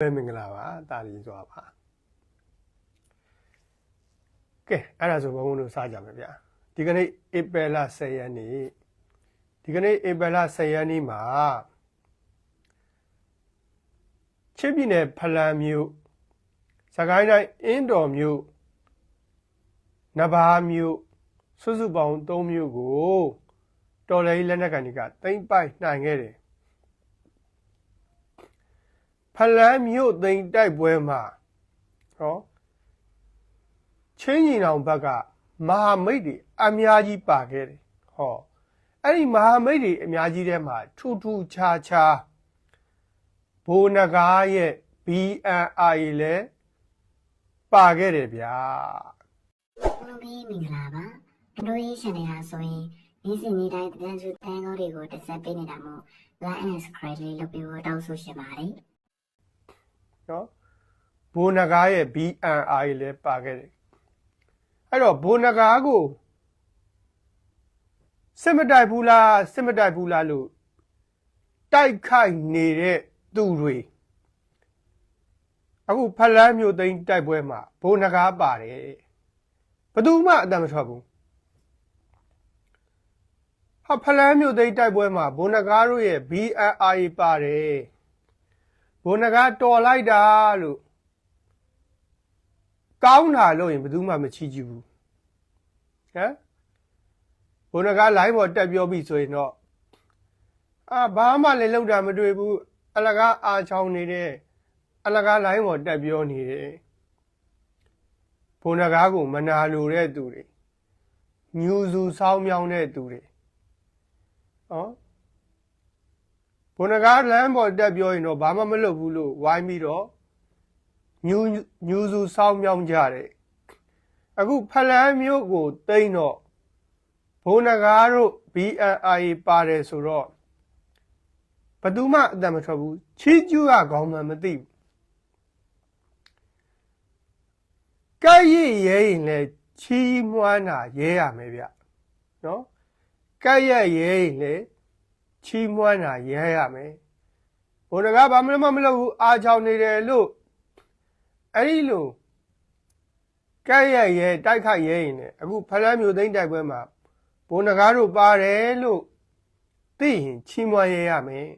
ပဲမင်္ဂလာပါတာလီသွားပါကဲအဲ့ဒါဆိုဘုံဘုံတို့စကြမယ်ဗျာဒီကနေ့ဧပြီလ10ရက်နေ့ဒီကနေ့ဧပြီလ10ရက်နေ့မှာချစ်ပြည်နယ်ဖလန်မြို့စကိုင်းတိုင်းအင်းတော်မြို့နဘာမြို့စုစုပေါင်း3မြို့ကိုတော်လေးလက်နက်ကန်တွေကတိမ့်ပိုက်နိုင်ခဲ့တယ် ဖ လန်းမြို့သိမ်းတိုက်ပွဲမှာဟောချင်းကြီးနောင်ဘက်ကမဟာမိတ်တွေအများကြီးပါခဲ့တယ်ဟောအဲ့ဒီမဟာမိတ်တွေအများကြီးထဲမှာထူးထူးခြားခြားဘိုးနဂါးရဲ့ BNI လည်းပါခဲ့တယ်ဗျာဘလုံးပြီးမင်္ဂလာပါတို့ရေး channel ဟာဆိုရင်နေ့စဉ်နေ့တိုင်းတန်စုတန်ကောတွေကိုတက်ဆက်ပေးနေတာမို့ like and subscribe လေးလုပ်ပြီးတော့တောင်းဆိုရှင်ပါတယ် နော်ဘိုးနဂါးရဲ့ BNI လည်းပါခဲ့တယ်အဲ့တော့ဘိုးနဂါးကိုစစ်မတိုက်ဘူးလားစစ်မတိုက်ဘူးလားလို့တိုက်ခိုက်နေတဲ့သူတွေအခုဖလန်းမြို့သိမ်းတိုက်ပွဲမှာဘိုးနဂါးပါတယ်ဘယ်သူမှအတန်မထွက်ဘူးဟာဖလန်းမြို့သိမ်းတိုက်ပွဲမှာဘိုးနဂါးတို့ရဲ့ BNI ပါတယ် ဘိုးနဂါးတော်လိုက်တာလို့ကောင်းတာလို့ရင်ဘယ်သူမှမချီးကျူးဘူးဟမ်ဘုန်းကလိုင်းပေါ်တက်ပြောပြီဆိုရင်တော့အာဘာမှလည်းလောက်တာမတွေ့ဘူးအလကားအာချောင်းနေတယ်အလကားလိုင်းပေါ်တက်ပြောနေတယ်ဘုန်းကားကိုမနာလိုတဲ့သူတွေညူစုဆောင်းမြောင်းတဲ့သူတွေဟော ဘုန်းကားလမ်းပေါ်တက်ပြောရင်တော့ဘာမှမလုပ်ဘူးလို့ဝိုင်းပြီးတော့ညူညူစုဆောင်းမြောင်းကြတယ်အခုဖလန်းမျိုးကိုတိမ့်တော့ဘုံနဂါတို့ BNI ပါတယ်ဆိုတော့ဘယ်သူမှအတန်မထွက်ဘူးချီးကျူးကခေါင်းမှမသိဘူးကြိုက်ရရဲရင်လည်းချီးမွမ်းတာရဲရမယ်ဗျနော်ကြိုက်ရရဲရင်လည်း ချီးမွမ်းတာရဲရမယ်ဘုံနဂါဘာမှမလုပ်ဘူးအားချောင်းနေတယ်လို့အဲ့ဒီလိုကြိုက်ရရဲတိုက်ခိုက်ရဲရင်လည်းအခုဖလန်းမျိုးသိန်းတိုက်ပွဲမှာဘုံနဂါတို့ပါတယ်လို့သိရင်ချီးမွမ်းရရမယ်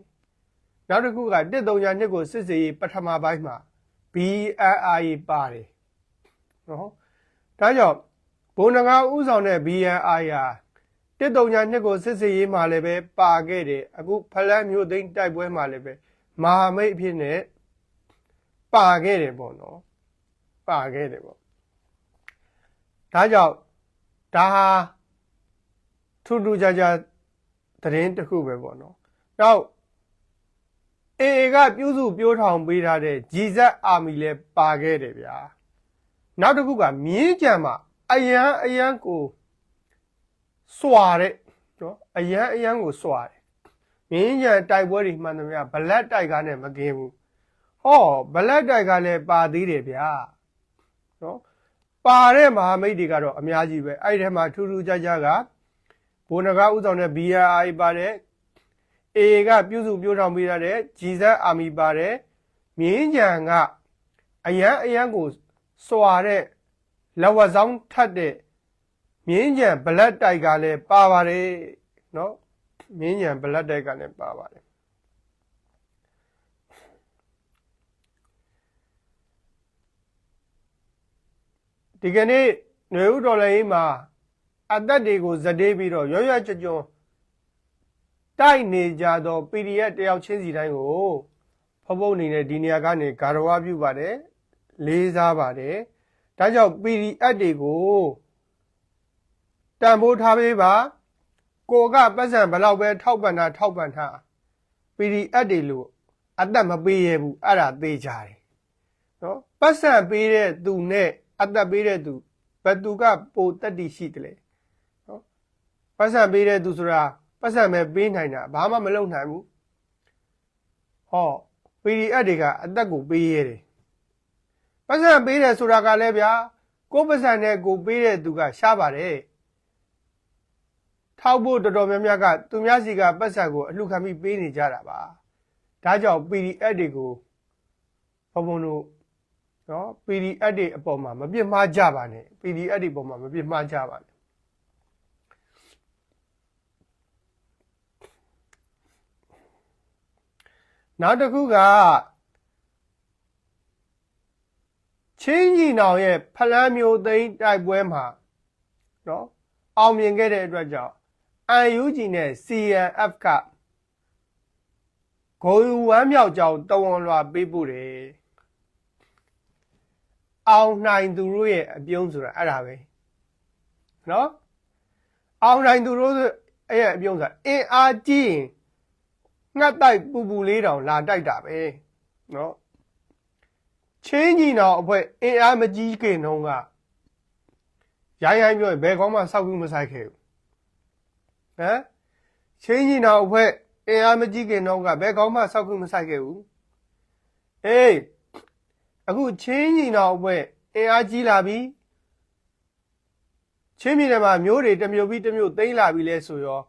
နောက်တစ်ခုက132နှစ်ကိုစစ်စေးပထမပိုင်းမှာ BNI ပါတယ်နော်ဒါကြောင့်ဘုံနဂါဥဆောင်တဲ့ BNI ဟာ 132နှစ်ကိုစစ်စေးမှာလည်းပဲပါခဲ့တယ်အခုဖလန်းမျိုးသိန်းတိုက်ပွဲမှာလည်းပဲမဟာမိတ်အဖြစ်နဲ့ပါခဲ့တယ်ပေါ့နော်ပါခဲ့တယ်ပေါ့ဒါကြောင့်ဒါဟာထူးထူးခြားခြားသတင်းတစ်ခုပဲပေါ့နော်။နောက်အေအေကပြုစုပြောထောင်ပေးထားတဲ့ဂျီဇက်အာမီလည်းပါခဲ့တယ်ဗျာ။နောက်တစ်ခုကမြင်းကြံမှာအယံအယံကို စွာတဲ့နော်အယံအယံကိုစွာတယ်။မြင်းကြံတိုက်ပွဲတွေမှန်သမျှဘလက်တိုက်ကားနဲ့မကင်းဘူး။ဟောဘလက်တိုက်ကားလည်းပါသေးတယ်ဗျာ။နော်ပါတဲ့မဟာမိတ်တွေကတော့အများကြီးပဲအဲ့ဒီထဲမှာထူးထူးခြားခြားကဘိုနဂါဥဆောင်တဲ့ BRI ပါတယ် AA ကပြုစုပြောထောင်ပေးရတဲ့ GZ Army ပါတယ်မြင်းကြံကအရန်အရန်ကိုစွာတဲ့လက်ဝတ်ဆောင်ထတ်တဲ့ မြင်းကြံဘလက်တိုက်ကလည်းပါပါတယ်နော်မြင်းကြံဘလက်တိုက်ကလည်းပါပါတယ်ဒီကနေ့ຫນွေဥတော်လည်းမှာအသက်တွေကိုဇတေးပြီးတော့ရောရကြွကြွတိုက်နေကြတော့ PDF တယောက်ချင်းစီတိုင်းကိုဖုံဖုံအနေနဲ့ဒီနေရာကနေဂါရဝပြုပါတယ်လေးစားပါတယ်ဒါကြောင့် PDF တွေကို တန်ဖိုးထားပေးပါကိုကပတ်စံဘလောက်ပဲထောက်ပံ့တာထောက်ပံ့တာ PDF တွေလို့အသက်မပေးရဘူးအဲ့ဒါသေးကြတယ်နော်ပတ်စံပေးတဲ့သူနဲ့အသက်ပေးတဲ့သူဘယ်သူကပိုတက်တည်ရှိတယ်လဲပတ်စံပေးတဲ့သူဆိုတာပတ်စံပဲပေးနိုင်တာဘာမှမလုပ်နိုင်ဘူးဟော PDF တွေကအသက်ကိုပေးရတယ်ပတ်စံပေးတယ်ဆိုတာကလည်းဗျာကိုယ်ပတ်စံနဲ့ကိုပေးတဲ့သူကရှားပါတယ် ထောက်ဖို့တော်တော်များများကသူများစီကပတ်စံကိုအလှခံပြီးပေးနေကြတာပါဒါကြောင့် PDF တွေကိုဘုံဘုံတို့နော် PDF တွေအပေါ်မှာမပြစ်မှားကြပါနဲ့ PDF တွေအပေါ်မှာမပြစ်မှားကြပါနဲ့နောက်တစ်ခုကချင်းကြီးနောင်ရဲ့ဖလန်းမျိုးသိန်းတိုက်ပွဲမှာနော်အောင်မြင်ခဲ့တဲ့အတွက်ကြောင့် UNG နဲ့ CNF ကဂုံယူဝမ်းမြောက်ကြောင်းတဝန်လွှာပေးပို့တယ်အောင်နိုင်သူတို့ရဲ့အပြုံးဆိုတာအဲ့ဒါပဲနော်အောင်နိုင်သူတို့အဲ့ရဲ့အပြုံးဆိုတာအင်အားကြီးရင်ငှက်တိုက်ပူပူလေးတောင်လာတိုက်တာပဲနော်ချင်းကြီးတော်အဖွဲ့အင်အားမကြီးခင်တုန်းကရိုင်းရိုင်းပြောရင်ဘယ်ကောင်းမှစောက်ပြီးမဆိုင်ခဲ့ဘူး ဟမ်ချင်းကြီးတော်အဖွဲ့အင်အားမကြီးခင်တုန်းကဘယ်ကောင်းမှစောက်ပြီးမဆိုင်ခဲ့ဘူးအေးအခုချင်းကြီးတော်အဖွဲ့အင်အားကြီးလာပြီချင်းပြည်နယ်မှာမျိုးတွေတစ်မျိုးပြီးတစ်မျိုးသိမ်းလာပြီလဲဆိုရော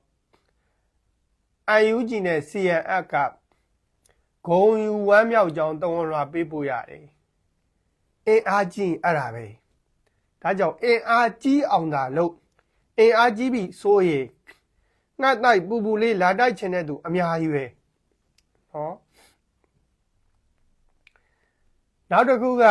UNG နဲ့ CNF ကဂုံယူဝမ်းမြောက်ကြောင်းတဝန်လွှာပေးပို့ရတယ်အင်အားကြီးရင်အဲ့ဒါပဲဒါကြောင့်အင်အားကြီးအောင်သာလုပ်အင်အားကြီးပြီဆိုရင် ငှက်တိုက်ပူပူလေးလာတိုက်ချင်တဲ့သူအများကြီးပဲဟောနောက်တစ်ခုက